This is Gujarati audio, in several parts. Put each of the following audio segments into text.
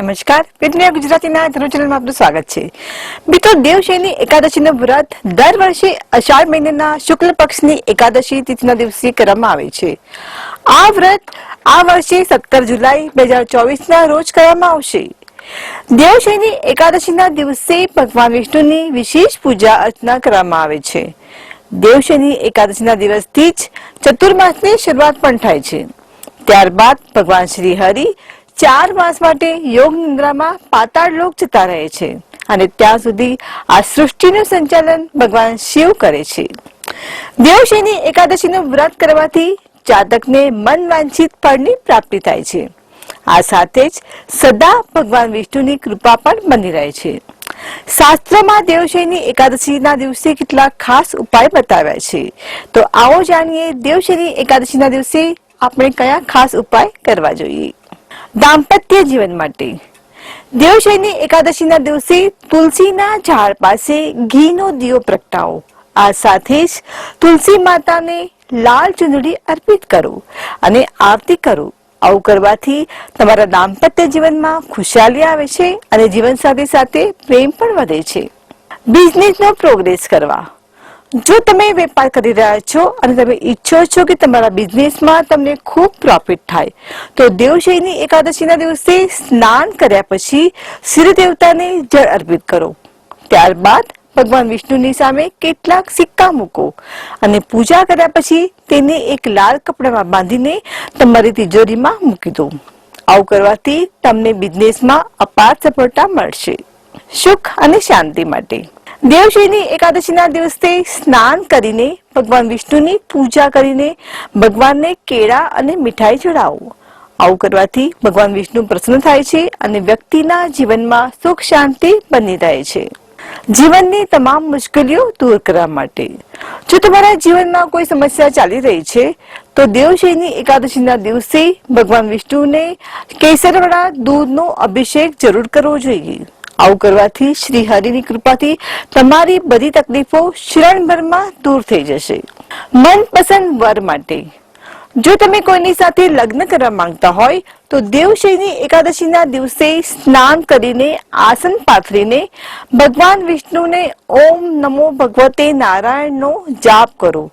નમસ્કાર. વિદ્યા ગુજરાતીના ધ્રુવ ચેનલમાં આપનું સ્વાગત છે. મિત્રો, દેવશયની એકાદશીનું વ્રત દર વર્ષે અષાઢ મહિનાના શુક્લ પક્ષની એકાદશી તિથિના દિવસે કરવામાં આવે છે. આ વ્રત આ વર્ષે સત્તર જુલાઈ બે હજાર રોજ કરવામાં આવશે. દેવશયની એકાદશીના દિવસે ભગવાન વિષ્ણુની વિશેષ પૂજા અર્ચના કરવામાં આવે છે. દેવશયની એકાદશીના દિવસથી જ ચતુર્માસની શરૂઆત પણ થાય છે. ત્યારબાદ ભગવાન શ્રી હરિ ચાર માસ માટે યોગ નિંદ્રામાં પાતાળ લોક જતા રહે છે અને ત્યાં સુધી આ સૃષ્ટિનું સંચાલન ભગવાન શિવ કરે છે. દેવશયની એકાદશીનું વ્રત કરવાથી જાતકને મન વાંછિત ફળની પ્રાપ્તિ થાય છે. આ સાથે જ સદા ભગવાન વિષ્ણુની કૃપા પણ બની રહે છે. શાસ્ત્રમાં દેવશયની એકાદશીના દિવસે કેટલાક ખાસ ઉપાય બતાવ્યા છે. તો આવો જાણીએ દેવશયની એકાદશીના દિવસે આપણે કયા ખાસ ઉપાય કરવા જોઈએ. દાંપત્ય જીવન માટે. દેવશયની એકાદશીના દિવસે તુલસીના ઝાડ પાસે ઘીનો દીવો પ્રગટાવો. આ સાથે જ તુલસી માતાને લાલ ચુંદડી અર્પિત કરો અને આરતી કરો. આવું કરવાથી તમારા દાંપત્ય જીવનમાં ખુશાલી આવે છે અને જીવન સાથે સાથે પ્રેમ પણ વધે છે. બિઝનેસનો પ્રોગ્રેસ કરવા. જો તમે વેપાર કરી રહ્યા છો અને તમે ઈચ્છો છો કે તમારા બિઝનેસમાં તમને ખૂબ પ્રોફિટ થાય, તો દેવશયની એકાદશીના દિવસે સ્નાન કર્યા પછી સૂર્ય જળ અર્પિત કરો. ત્યારબાદ ભગવાન વિષ્ણુની સામે કેટલાક સિક્કા મૂકો અને પૂજા કર્યા પછી તેને એક લાલ કપડામાં બાંધીને તમારી તિજોરીમાં મૂકી દો. આવું કરવાથી તમને બિઝનેસમાં અપાર સફળતા મળશે. સુખ અને શાંતિ માટે. દેવશયની એકાદશીના દિવસે સ્નાન કરીને ભગવાન વિષ્ણુની પૂજા કરીને ભગવાનને કેળા અને મીઠાઈ ચડાવો આવું કરવાથી ભગવાન વિષ્ણુ પ્રસન્ન થાય છે અને વ્યક્તિના જીવનમાં સુખ શાંતિ બની રહે છે. જીવનની તમામ મુશ્કેલીઓ દૂર કરવા માટે. જો તમારા જીવનમાં કોઈ સમસ્યા ચાલી રહી છે, તો દેવશયની એકાદશીના દિવસે ભગવાન વિષ્ણુને કેસરવાળા દૂધનો અભિષેક જરૂર કરવો જોઈએ. આવું કરવાથી શ્રી હરિની કૃપાથી તમારી બધી તકલીફો ક્ષણભરમાં દૂર થઈ જશે. મનપસંદ વર માટે. જો તમે કોઈની સાથે લગ્ન કરવા માંગતા હોય, તો દેવશયની એકાદશીના દિવસે સ્નાન કરીને, આસન પાથરીને, ભગવાન વિષ્ણુને ઓમ નમો ભગવતે નારાયણનો જાપ કરો.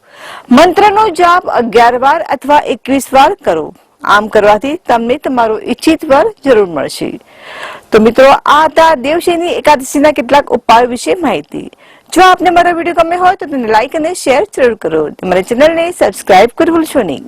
મંત્રનો જાપ અગિયાર વાર અથવા એકવીસ વાર કરો. આમ કરવાથી તમને તમારો ઈચ્છિત વર જરૂર મળશે. તો મિત્રો, આ હતા દેવશયની એકાદશીના કેટલાક ઉપાયો વિશે માહિતી. જો આપને મારો વીડિયો ગમે હોય તો તેને લાઈક અને શેર જરૂર કરો. તમારી ચેનલને સબસ્ક્રાઇબ કરવું ભૂલશો નહીં.